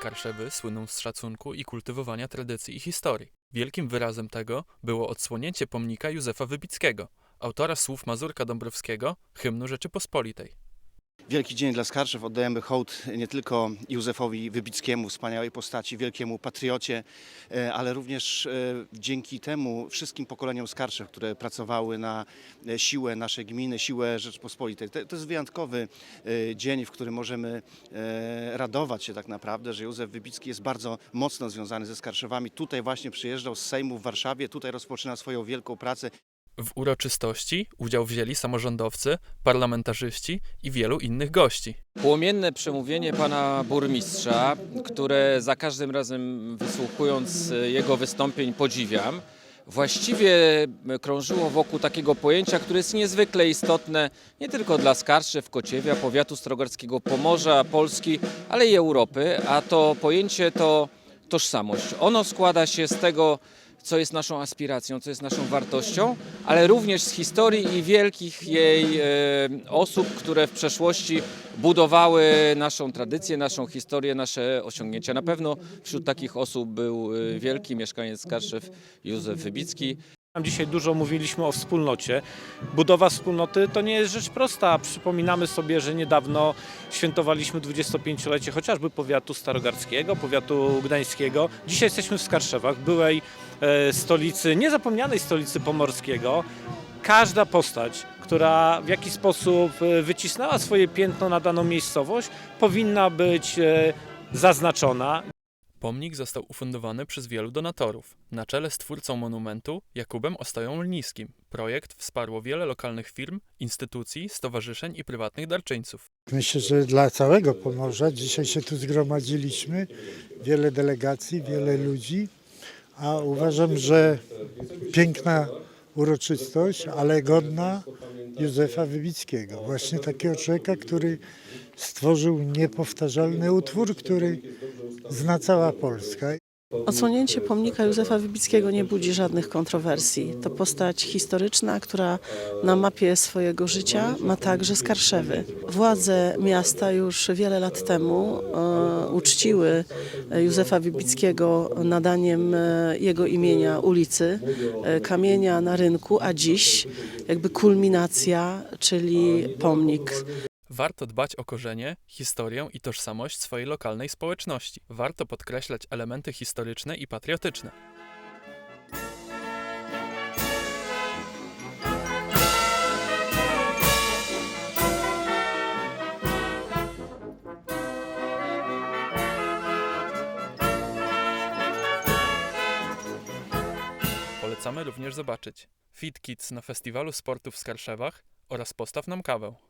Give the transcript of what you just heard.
Skarszewy słyną z szacunku i kultywowania tradycji i historii. Wielkim wyrazem tego było odsłonięcie pomnika Józefa Wybickiego, autora słów Mazurka Dąbrowskiego, hymnu Rzeczypospolitej. Wielki dzień dla Skarszew. Oddajemy hołd nie tylko Józefowi Wybickiemu, wspaniałej postaci, wielkiemu patriocie, e, ale również e, dzięki temu wszystkim pokoleniom Skarszew, które pracowały na e, siłę naszej gminy, siłę Rzeczpospolitej. To jest wyjątkowy dzień, w którym możemy radować się tak naprawdę, że Józef Wybicki jest bardzo mocno związany ze Skarszewami. Tutaj właśnie przyjeżdżał z Sejmu w Warszawie, tutaj rozpoczyna swoją wielką pracę. W uroczystości udział wzięli samorządowcy, parlamentarzyści i wielu innych gości. Płomienne przemówienie pana burmistrza, które za każdym razem wysłuchując e, jego wystąpień podziwiam, właściwie krążyło wokół takiego pojęcia, które jest niezwykle istotne nie tylko dla Skarszew, Kociewia, powiatu strogorskiego, Pomorza, Polski, ale i Europy, a to pojęcie to tożsamość. Ono składa się z tego, co jest naszą aspiracją, co jest naszą wartością, ale również z historii i wielkich jej e, osób, które w przeszłości budowały naszą tradycję, naszą historię, nasze osiągnięcia. Na pewno wśród takich osób był e, wielki mieszkaniec Skarszew Józef Wybicki. Tam Dzisiaj dużo mówiliśmy o wspólnocie. Budowa wspólnoty to nie jest rzecz prosta. Przypominamy sobie, że niedawno świętowaliśmy 25-lecie chociażby powiatu starogardzkiego, powiatu gdańskiego. Dzisiaj jesteśmy w Skarszewach, byłej e, stolicy, niezapomnianej stolicy pomorskiego. Każda postać, która w jakiś sposób e, wycisnęła swoje piętno na daną miejscowość, powinna być e, zaznaczona. Pomnik został ufundowany przez wielu donatorów. Na czele z twórcą monumentu Jakubem Ostoją Lniskim. Projekt wsparło wiele lokalnych firm, instytucji, stowarzyszeń i prywatnych darczyńców. Myślę, że dla całego Pomorza dzisiaj się tu zgromadziliśmy, wiele delegacji, wiele ludzi, a uważam, że piękna uroczystość, ale godna Józefa Wybickiego. Właśnie takiego człowieka, który stworzył niepowtarzalny utwór, który zna cała Polska. Odsłonięcie pomnika Józefa Wybickiego nie budzi żadnych kontrowersji. To postać historyczna, która na mapie swojego życia ma także Skarszewy. Władze miasta już wiele lat temu e, uczciły Józefa Wybickiego nadaniem e, jego imienia ulicy, e, kamienia na rynku, a dziś jakby kulminacja, czyli pomnik Warto dbać o korzenie, historię i tożsamość swojej lokalnej społeczności. Warto podkreślać elementy historyczne i patriotyczne. Polecamy również zobaczyć Fit Kids na Festiwalu Sportu w Skarszewach oraz Postaw nam kawę.